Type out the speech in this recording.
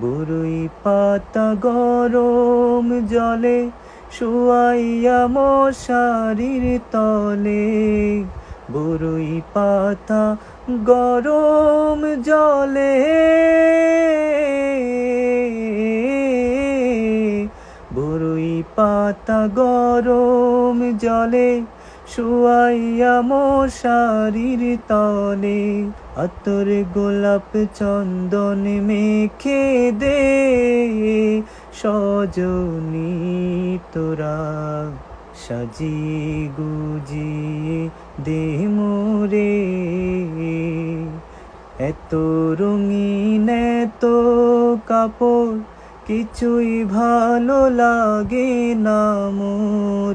বরুই পাতা গরম জলে, শুয়াইয়া মশারির তলে। বরুই পাতা গরম জলে বরুই পাতা গরম জলে শুয়াইয়া মশারির তলে, আতর গোলাপ চন্দন মেখে দে, সজনী তোরা সাজি গুজি দে মোরে। এত রঙিন, এত কাপড়, কিছুই ভালো লাগে না মোর।